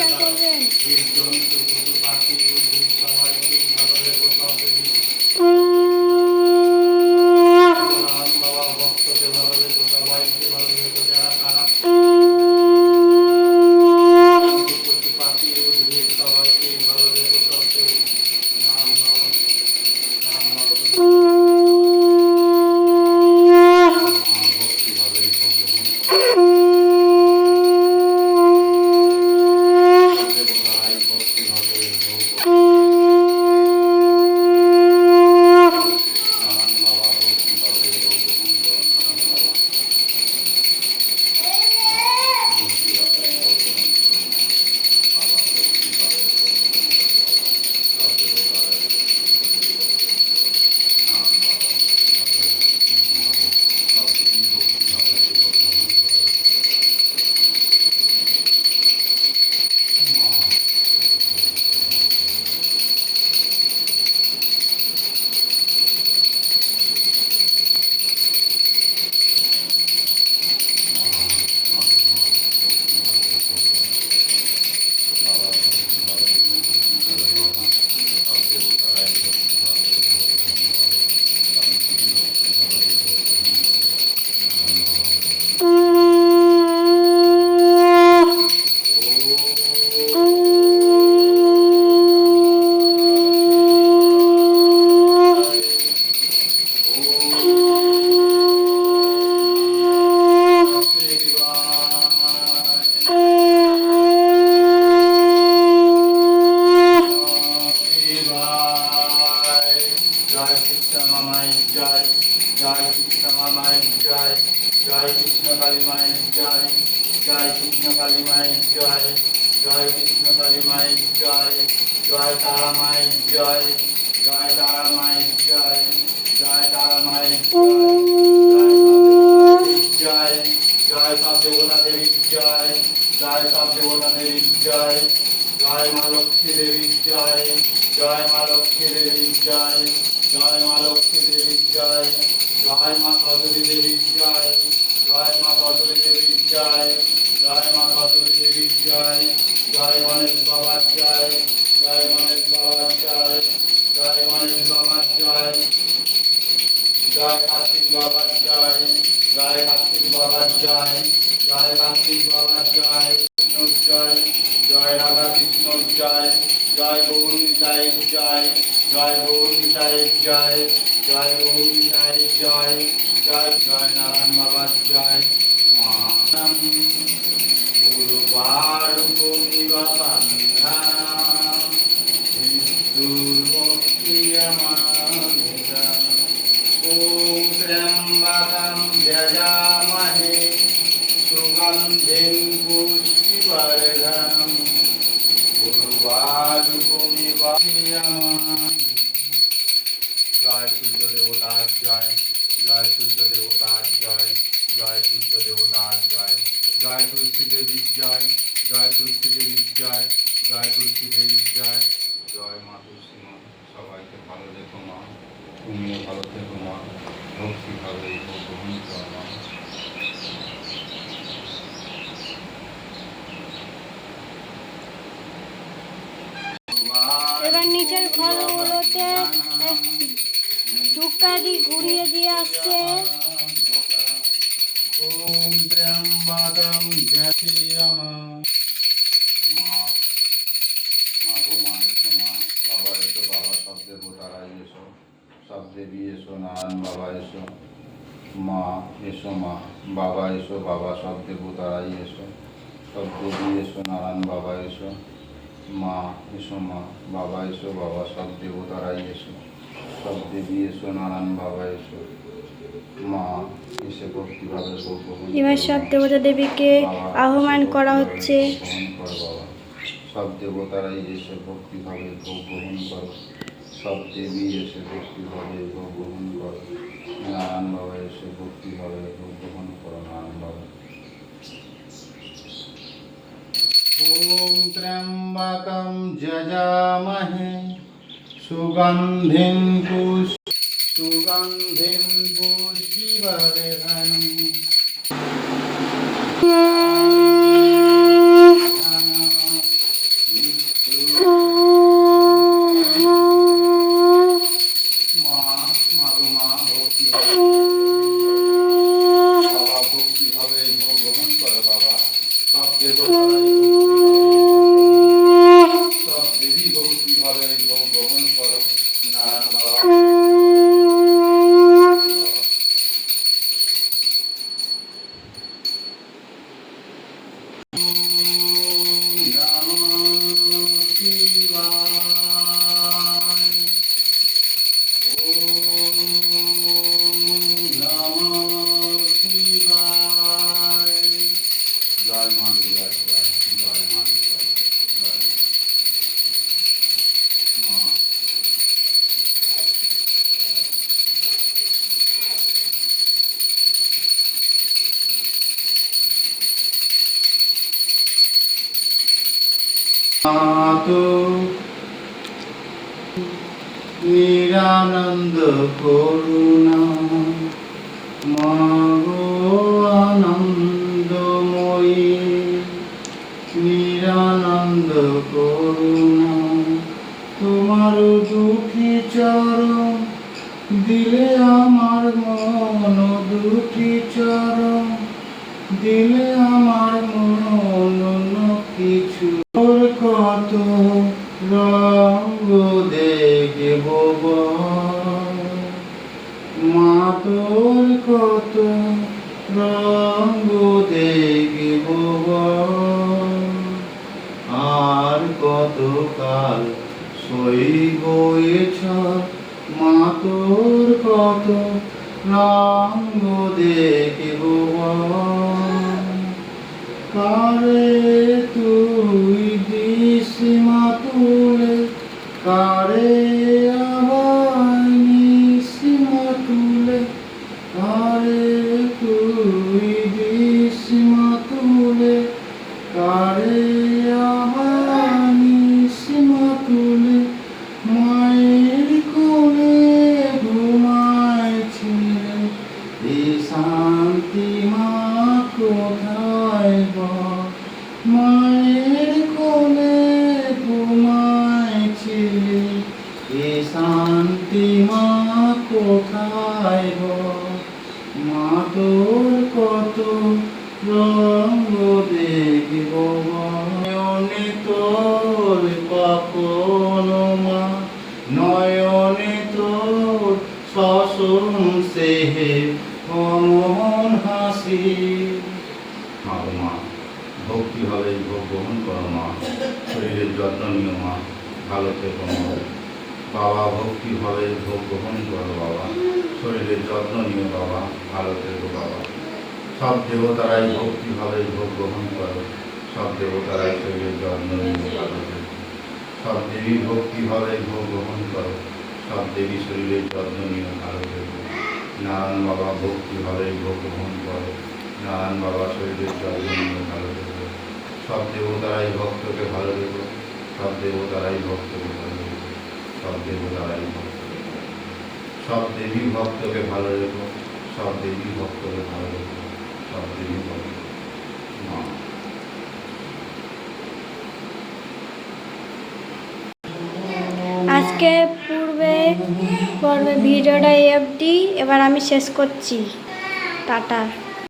三、共认。জয় কৃষ্ণ কালী মায়ের জয় জয় কৃষ্ণ কালী মায়ের জয় জয় তারা মায়ের জয় জয় তারা মায়ের জয় জয় তারা মায়ের জয় জয় সব দেবতা দেবীর জয় জয় সব দেবতা দেবীর জয় মা লক্ষ্মী দেবীর জয় জয় মা লক্ষ্মী দেবীর জয় জয় মা লক্ষ্মী দেবীর জয় জয় মা সরস্বতী দেবীর জয় জয় মা সরস্বতী দেবীর জয় জয় মা সরস্বতী দেবীর জয় জয় গণেশ বাবার জয় জয় গণেশ বাবার জয় জয় গণেশ বাবার জয় জয় কার্তিক বাবার জয় জয় কার্তিক বাবার জয় জয় কার্তিক বাবার জয় কৃষ্ণর জয় জয় রাধা কৃষ্ণর জয় জয় গৌর নিতায়ের জয় জয় গৌর নিতায়ের জয় জয় গৌর নিতায়ের জয় জয় জয় নারায়ণ বাবার জয় মা গুরুবার নিবাসান্না মৃত্যুর্মুক্তি আমাদের ॐ त्र्यम्बकं यजामहे सुगन्धिं पुष्टिवर्धनम् उर्वारुकमिव জয় সূর্য দেবতার জয় জয় সূর্য দেবতার জয় জয় সূর্য দেবতার জয় জয় তুলসী দেবীর জয় জয় তুলসী দেবীর জয় জয় তুলসী দেবীর জয় জয় মা তুলসী মা সবাইকে ভালো রেখো মা তুমিও ভালো থেকো মা ভক্তি ভাবে গ্রহণ করো মা এবার নিচের ঘরগুলোতে টুকারি ঘুরিয়ে দিয়ে আসছে। ওম জয়মা মা মা গো মা এসো মা। বাবা এসো বাবা সব দেবতারাই এসো। সব দেবী এসো নারায়ণ বাবা এসো। মা এসো মা। বাবা এসো বাবা সব দেবতারাই এসো। সব দেবী এসো নারায়ণ বাবা এসো। মা এসো মা বাবা এসো বাবা সব দেবতারাই এসো। সব দেবী এসো নারায়ণ বাবা এসো। মা এসে ভক্তিভাবে এবার সব দেবতা দেবীকে আহ্বান করা হচ্ছে। সব দেবতারাই এসে ভক্তিভাবে ভোগ গ্রহণ করো। সব দেবী এসে ভক্তিভাবে ভোগ গ্রহণ করো। নারায়ণ বাবা এসে ভক্তিভাবে ভোগ গ্রহণ করো নারায়ণ বাবা। ॐ त्र्यम्बकं जजामहे। सुगन्धिं पुष् सुगन्धिं पुष्टिवर्धनम् ভাবে গ্রহণ করো নারায়ণ বাবা। নিরানন্দ করুণা, মাগো আনন্দময়ী নিরানন্দ করুণা, তোমার দুটি চরণ দিলে আমার মন দুটি চরণ দিলে কত রঙ্গ দেখব মা তোর কত রঙ্গ দেখব আর কত কাল সইব মা তোর কত রঙ্গ দেখব কারে তুই দিস মা তুলে কারে আবার কারে তুই তুলে কারে মায়ের শান্তি মা বা মায়ের কোলে ঘুমাইছিলে এই শান্তি মা কোথায় গো মা তোর কত রঙ্গ দেখব নয়নে তোর কখনো মা নয়নে তোর শশন সেহে অমন হাসি মা গো মা ভক্তিভাবে ভোগ গ্রহণ করো মা শরীরের যত্ন নিও মা, ভালো থেকো বাবা ভক্তিভাবে ভোগ গ্রহণ করো বাবা। শরীরের যত্ন নিও বাবা, ভালো থেকো বাবা। সব দেবতারাই ভক্তিভাবে ভোগ গ্রহণ করো। সব দেবতারাই শরীরের যত্ন নিও, ভালো সব দেবী ভক্তিভাবে ভোগ গ্রহণ করো। সব দেবী শরীরের যত্ন নিও, ভালো থেকো। নারায়ণ বাবা ভক্তিভাবে ভোগ গ্রহণ করো। নারায়ণ বাবা শরীরের যত্ন নিয়ে ভালো থেকো। সব দেবতারাই ভক্তকে ভালো রেখো। সব দেবতারাই রেখো সব দেবতারাই রেখো। সব দেবী ভক্তকে ভালো সব দেবী ভক্তকে ভালো সব দেবী ভক্ত আজকে পূর্বে, পর্বে ভিডিওটা অবধি। এবার আমি শেষ করছি। টাটা।